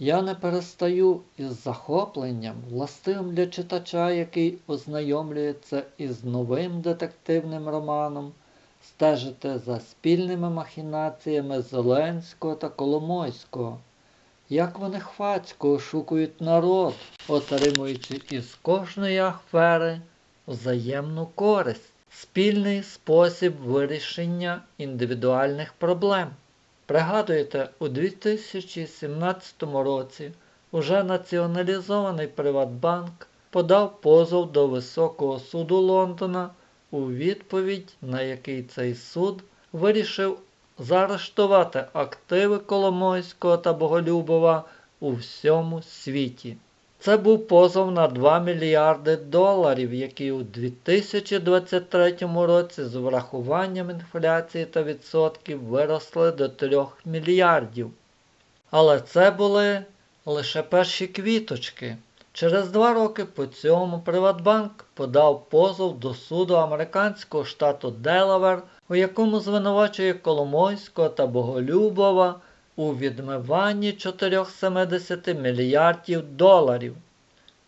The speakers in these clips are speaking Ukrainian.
Я не перестаю із захопленням, властивим для читача, який ознайомлюється із новим детективним романом, стежити за спільними махінаціями Зеленського та Коломойського, як вони хвацько ошукують народ, отримуючи із кожної афери взаємну користь, спільний спосіб вирішення індивідуальних проблем. Пригадуєте, у 2017 році уже націоналізований Приватбанк подав позов до Високого суду Лондона, у відповідь на який цей суд вирішив заарештувати активи Коломойського та Боголюбова у всьому світі. Це був позов на 2 мільярди доларів, які у 2023 році з врахуванням інфляції та відсотків виросли до 3 мільярдів. Але це були лише перші квіточки. Через два роки по цьому Приватбанк подав позов до суду американського штату Делавер, у якому звинувачує Коломойського та Боголюбова у відмиванні 470 мільярдів доларів.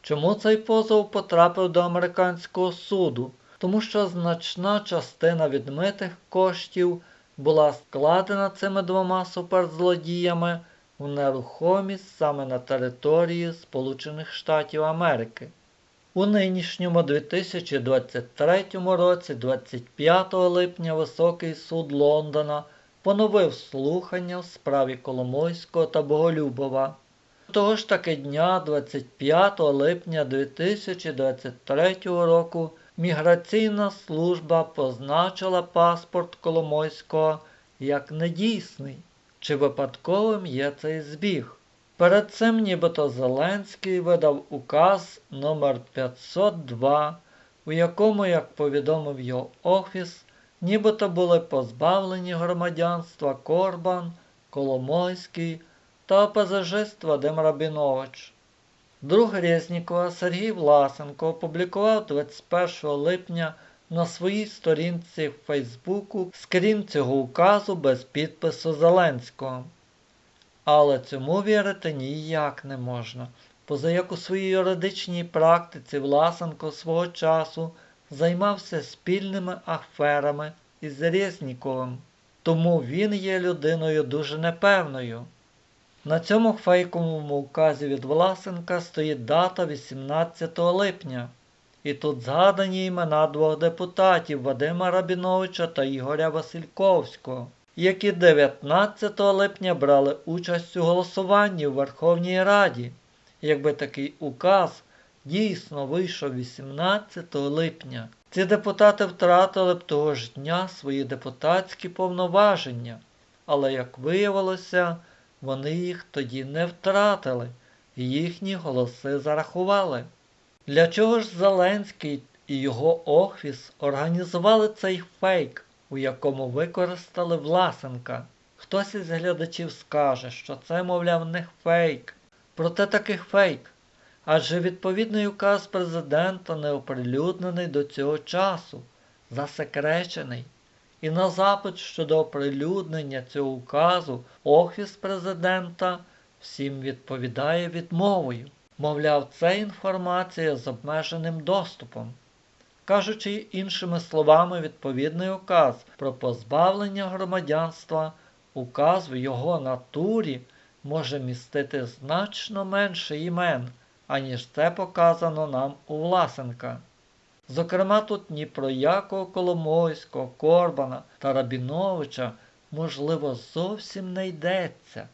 Чому цей позов потрапив до американського суду? Тому що значна частина відмитих коштів була складена цими двома суперзлодіями у нерухомість саме на території Сполучених Штатів Америки. У нинішньому 2023 році, 25 липня, Високий суд Лондона поновив слухання в справі Коломойського та Боголюбова. Того ж таки дня, 25 липня 2023 року, Міграційна служба позначила паспорт Коломойського як недійсний. Чи випадковим є цей збіг? Перед цим нібито Зеленський видав указ номер 502 у якому, як повідомив його офіс, нібито були позбавлені громадянства Корбан, Коломойський та пазажист Вадим Рабінович. Друг Резнікова Сергій Власенко опублікував 21 липня на своїй сторінці в Фейсбуку скрін цього указу без підпису Зеленського. Але цьому вірити ніяк не можна. Поза як у своїй юридичній практиці Власенко свого часу займався спільними аферами із Резніковим. Тому він є людиною дуже непевною. На цьому фейковому указі від Власенка стоїть дата 18 липня. І тут згадані імена двох депутатів Вадима Рабіновича та Ігоря Васильковського, які 19 липня брали участь у голосуванні в Верховній Раді. Якби такий указ дійсно вийшов 18 липня, ці депутати втратили б того ж дня свої депутатські повноваження, але, як виявилося, вони їх тоді не втратили, і їхні голоси зарахували. Для чого ж Зеленський і його офіс організували цей фейк, у якому використали Власенка? Хтось із глядачів скаже, що це, мовляв, не фейк. Проте таких фейк. Адже відповідний указ президента не оприлюднений до цього часу, засекречений. І на запит щодо оприлюднення цього указу Офіс президента всім відповідає відмовою. Мовляв, це інформація з обмеженим доступом. Кажучи іншими словами, відповідний указ про позбавлення громадянства, указ в його натурі може містити значно менше імен, аніж це показано нам у Власенка. Зокрема, тут ні про якого Коломойського, Корбана та Рабіновича, можливо, зовсім не йдеться.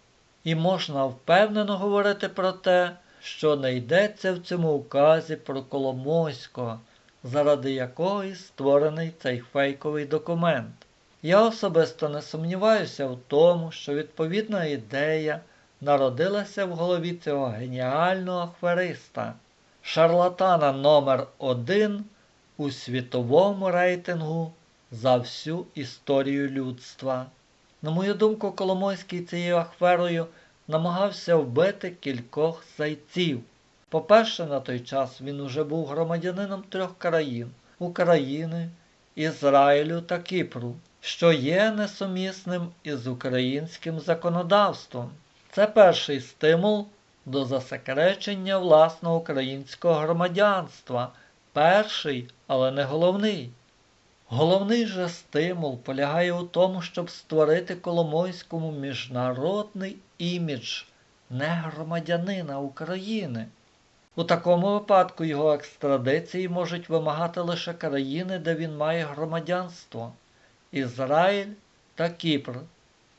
І можна впевнено говорити про те, що не йдеться в цьому указі про Коломойського, заради якого і створений цей фейковий документ. Я особисто не сумніваюся в тому, що відповідна ідея народилася в голові цього геніального афериста, шарлатана номер 1 у світовому рейтингу за всю історію людства. На мою думку, Коломойський цією аферою намагався вбити кількох зайців. По-перше, на той час він уже був громадянином трьох країн України, Ізраїлю та Кіпру, що є несумісним із українським законодавством. Це перший стимул до засекречення власного українського громадянства. Перший, але не головний. Головний же стимул полягає у тому, щоб створити Коломойському міжнародний імідж не громадянина України. У такому випадку його екстрадиції можуть вимагати лише країни, де він має громадянство Ізраїль та Кіпр.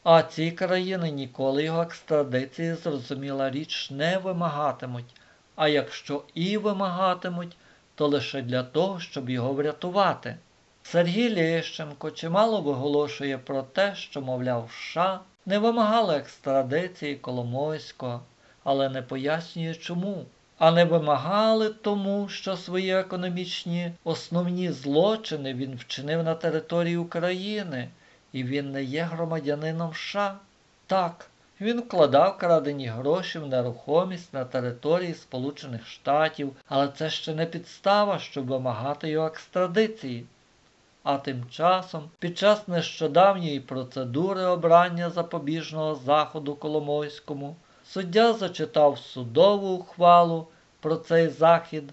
А ці країни ніколи його екстрадиції, зрозуміла річ, не вимагатимуть, а якщо і вимагатимуть, то лише для того, щоб його врятувати. Сергій Лещенко чимало виголошує про те, що, мовляв, США не вимагали екстрадиції Коломойського, але не пояснює чому. А не вимагали тому, що свої економічні основні злочини він вчинив на території України, і він не є громадянином США. Так, він вкладав крадені гроші в нерухомість на території Сполучених Штатів, але це ще не підстава, щоб вимагати його екстрадиції. А тим часом, під час нещодавньої процедури обрання запобіжного заходу Коломойському, суддя зачитав судову ухвалу про цей захід,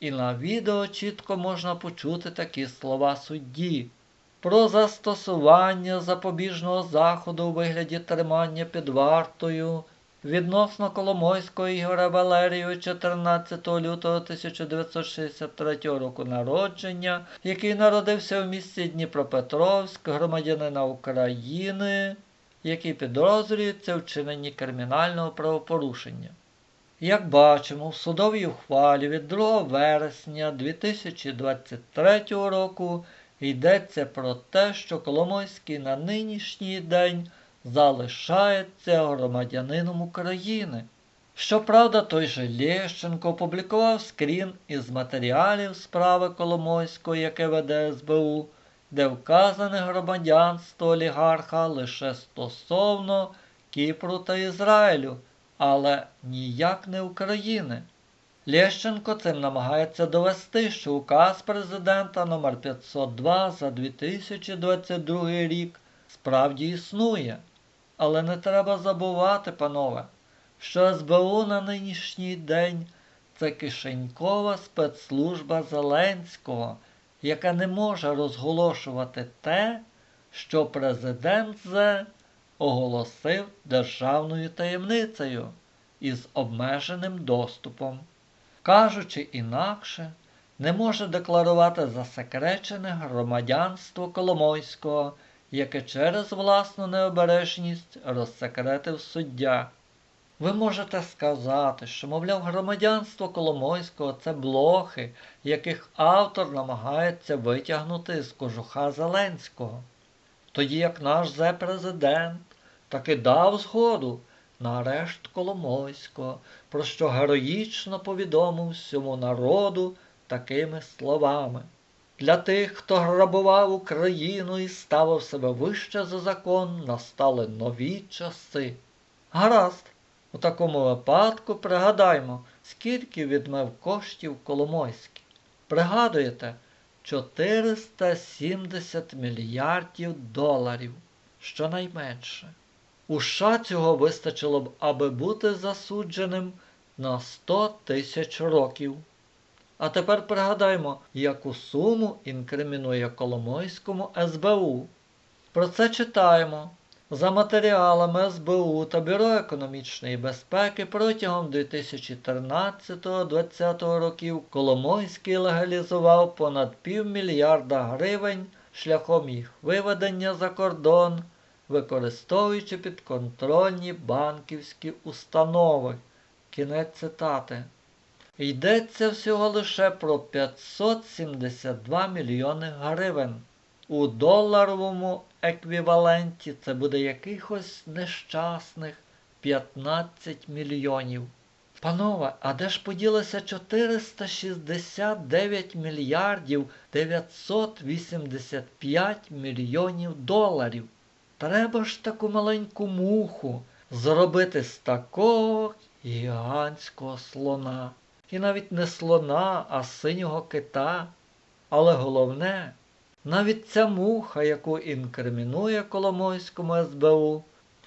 і на відео чітко можна почути такі слова судді. Про застосування запобіжного заходу у вигляді тримання під вартою відносно Коломойського Ігоря Валерійовича 14 лютого 1963 року народження, який народився в місті Дніпропетровськ, громадянина України, який підозрюється в вчиненні кримінального правопорушення. Як бачимо, в судовій ухвалі від 2 вересня 2023 року йдеться про те, що Коломойський на нинішній день залишається громадянином України. Щоправда, той же Лєщенко опублікував скрін із матеріалів справи Коломойського, яке веде СБУ, де вказане громадянство олігарха лише стосовно Кіпру та Ізраїлю, але ніяк не України. Лєщенко цим намагається довести, що указ президента номер 502 за 2022 рік справді існує. Але не треба забувати, панове, що СБУ на нинішній день це кишенькова спецслужба Зеленського, яка не може розголошувати те, що президент Зе оголосив державною таємницею із обмеженим доступом. Кажучи інакше, не може декларувати засекречене громадянство Коломойського, яке через власну необережність розсекретив суддя. Ви можете сказати, що, мовляв, громадянство Коломойського це блохи, яких автор намагається витягнути з кожуха Зеленського. Тоді як наш зе-президент таки дав згоду на арешт Коломойського, про що героїчно повідомив всьому народу такими словами. Для тих, хто грабував Україну і ставив себе вище за закон, настали нові часи. Гаразд, у такому випадку пригадаймо, скільки відмив коштів Коломойський. Пригадуєте, 470 мільярдів доларів, щонайменше. У США цього вистачило б, аби бути засудженим на 100 тисяч років. А тепер пригадаймо, яку суму інкримінує Коломойському СБУ. Про це читаємо. За матеріалами СБУ та Бюро економічної безпеки протягом 2013-2020 років Коломойський легалізував понад півмільярда гривень шляхом їх виведення за кордон, використовуючи підконтрольні банківські установи. Кінець цитати. Йдеться всього лише про 572 мільйони гривень. У доларовому еквіваленті це буде якихось нещасних 15 мільйонів. Панове, а де ж поділося 469 мільярдів 985 мільйонів доларів? Треба ж таку маленьку муху зробити з такого гігантського слона. І навіть не слона, а синього кита. Але головне, навіть ця муха, яку інкримінує Коломойському СБУ,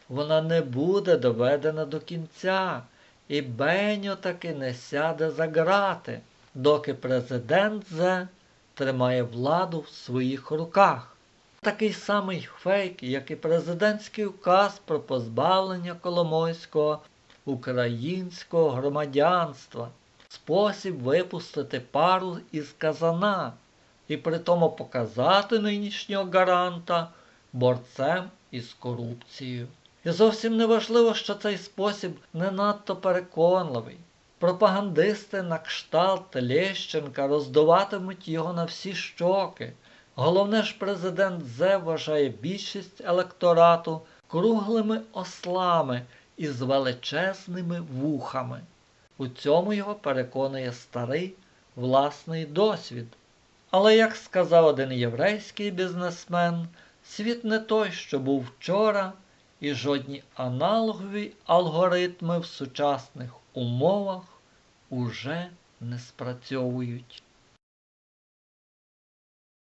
вона не буде доведена до кінця, і Беньо таки не сяде за грати, доки президент Зе тримає владу в своїх руках. Такий самий фейк, як і президентський указ про позбавлення Коломойського українського громадянства, спосіб випустити пару із казана і при тому показати нинішнього гаранта борцем із корупцією. І зовсім не важливо, що цей спосіб не надто переконливий. Пропагандисти на кшталт Лещенка роздуватимуть його на всі щоки. Головне ж президент Зе вважає більшість електорату круглими ослами із величезними вухами. У цьому його переконує старий власний досвід. Але, як сказав один єврейський бізнесмен, світ не той, що був вчора, і жодні аналогові алгоритми в сучасних умовах уже не спрацьовують.